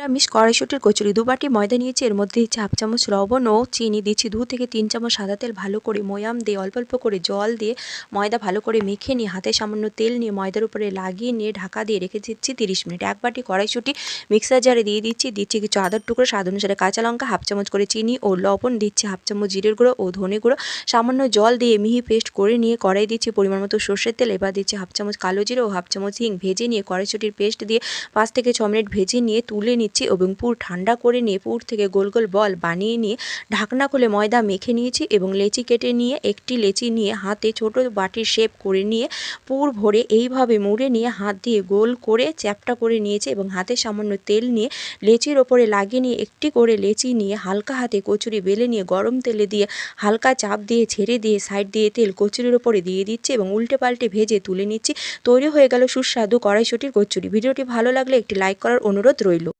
নিরামিষ কড়াইশুটির কচুরি দু বাটি ময়দা নিয়েছি, এর মধ্যে দিচ্ছি হাফ চামচ লবণ ও চিনি দিচ্ছি। দু থেকে তিন চামচ সাদা তেল ভালো করে ময়াম দিয়ে, অল্প অল্প করে জল দিয়ে ময়দা ভালো করে মেখে নিয়ে, হাতে সামান্য তেল নিয়ে ময়দার উপরে লাগিয়ে নিয়ে ঢাকা দিয়ে রেখে দিচ্ছি তিরিশ মিনিট। এক বাটি কড়াইশুটি মিক্সার জারে দিয়ে দিচ্ছি দিচ্ছি কিছু আদার টুকরো, স্বাদ অনুসারে কাঁচা লঙ্কা, হাফ চামচ করে চিনি ও লবণ দিচ্ছি, হাফ চামচ জিরের গুঁড়ো ও ধনে গুঁড়ো। সামান্য জল দিয়ে মিহি পেস্ট করে নিয়ে কড়াই দিচ্ছি পরিমাণ মতো সর্ষের তেল, এবার দিচ্ছি হাফ চামচ কালো জিরে ও হাফ চামচ হিং ভেজে নিয়ে কড়াইশুটির পেস্ট দিয়ে পাঁচ থেকে ছ মিনিট ভেজে নিয়ে তুলে নিচ্ছি এবং পুর ঠান্ডা করে নিয়ে পুর থেকে গোল গোল বল বানিয়ে নিয়ে ঢাকনা খুলে ময়দা মেখে নিয়েছি এবং লেচি কেটে নিয়ে একটি লেচি নিয়ে হাতে ছোট বাটির শেপ করে নিয়ে পুর ভরে এইভাবে মুড়ে নিয়ে হাত দিয়ে গোল করে চ্যাপটা করে নিয়েছি এবং হাতে সামান্য তেল নিয়ে লেচির ওপরে লাগিয়ে নিয়ে একটি করে লেচি নিয়ে হালকা হাতে কচুরি বেলে নিয়ে গরম তেলে দিয়ে হালকা চাপ দিয়ে ছেড়ে দিয়ে সাইড দিয়ে তেল কচুরির ওপরে দিয়ে দিচ্ছি এবং উল্টে পাল্টে ভেজে তুলে নিচ্ছি। তৈরি হয়ে গেল সুস্বাদু কড়াইশুটির কচুরি। ভিডিওটি ভালো লাগলে একটি লাইক করার অনুরোধ রইল।